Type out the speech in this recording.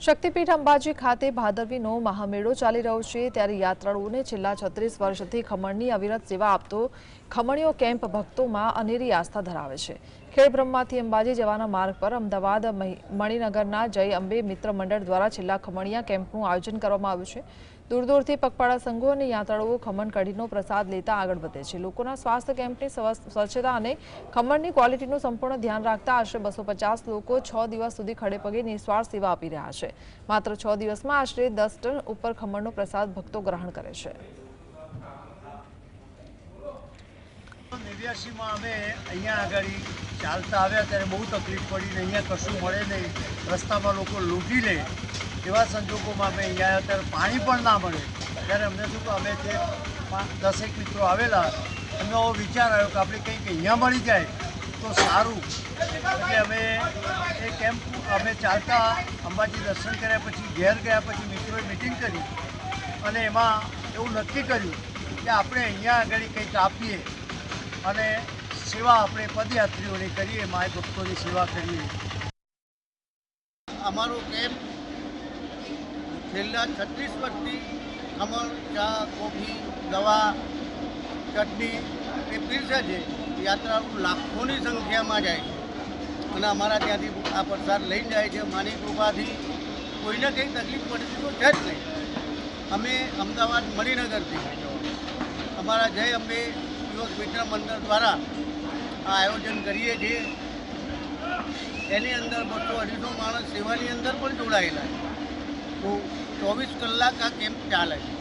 શક્તિપીઠ અંબાજી ખાતે ભાદરવીનો મહામેળો ચાલી રહ્યો છે. ત્યારે યાત્રાળુઓને છેલ્લા છત્રીસ વર્ષથી ખમણની અવિરત સેવા આપતો ખમણીઓ કેમ્પ ભક્તોમાં અનેરી આસ્થા ધરાવે છે. ખેડબ્રહ્માથી અંબાજી જવાના માર્ગ પર અમદાવાદ મણિનગરના જય અંબે મિત્ર મંડળ દ્વારા છેલ્લા ખમણીયા કેમ્પનું આયોજન કરવામાં આવ્યું છે. દૂર દૂરથી પગપાળા સંઘો અને યાત્રાળુઓ ખમણ કઢીનો પ્રસાદ લેતા આગળ વધે છે. લોકોના સ્વાસ્થ્ય કેમ્પની સ્વ- સ્વચ્છતા અને ખમણની ક્વોલિટીનું સંપૂર્ણ ધ્યાન રાખતા આશરે બસો લોકો છ દિવસ સુધી ખડે પગે નિસ્વાર્થ સેવા આપી રહ્યા છે. માત્ર છ દિવસમાં આશરે દસ ટન ઉપર ખમણનો પ્રસાદ ભક્તો ગ્રહણ કરે છે. નેવ્યાસીમાં અમે અહીંયા આગળ ચાલતા આવ્યા ત્યારે બહુ તકલીફ પડી ને અહીંયા કશું મળે નહીં. રસ્તામાં લોકો લૂંટી લે. એવા સંજોગોમાં અમે અહીંયા આવ્યા ત્યારે પાણી પણ ના મળે. ત્યારે અમને શું અમે જે દસેક મિત્રો આવેલા, એમનો વિચાર આવ્યો કે આપણે કંઈક અહીંયા મળી જાય તો સારું. એટલે અમે એ કેમ્પ, અમે ચાલતા અંબાજી દર્શન કર્યા પછી, ઘેર ગયા પછી મિત્રોએ મિટિંગ કરી અને એમાં એવું નક્કી કર્યું કે આપણે અહીંયા આગળ કંઈક આપીએ અને સેવા આપણે પદયાત્રીઓની કરીએ, માય ભક્તોની સેવા કરીએ. અમારો કેમ્પ છેલ્લા છત્રીસ વર્ષથી ખમણ, ચા, કોફી, દવા, ચટણી એ પીરસે છે. યાત્રાળુ લાખોની સંખ્યામાં જાય છે. અને અમારા ત્યાંથી આ પ્રસાદ લઈને જાય છે. માની કૃપાથી કોઈને કંઈ તકલીફ પડતી તો છે જ નહીં. અમે અમદાવાદ મણિનગરથી. અમારા જય અંબે યુવક મિત્ર મંડળ દ્વારા આ આયોજન કરીએ છીએ. એની અંદર બસો અઢીસો માણસ સેવાની અંદર પણ જોડાયેલા છે. તો ચોવીસ કલાક આ કેમ્પ ચાલે છે.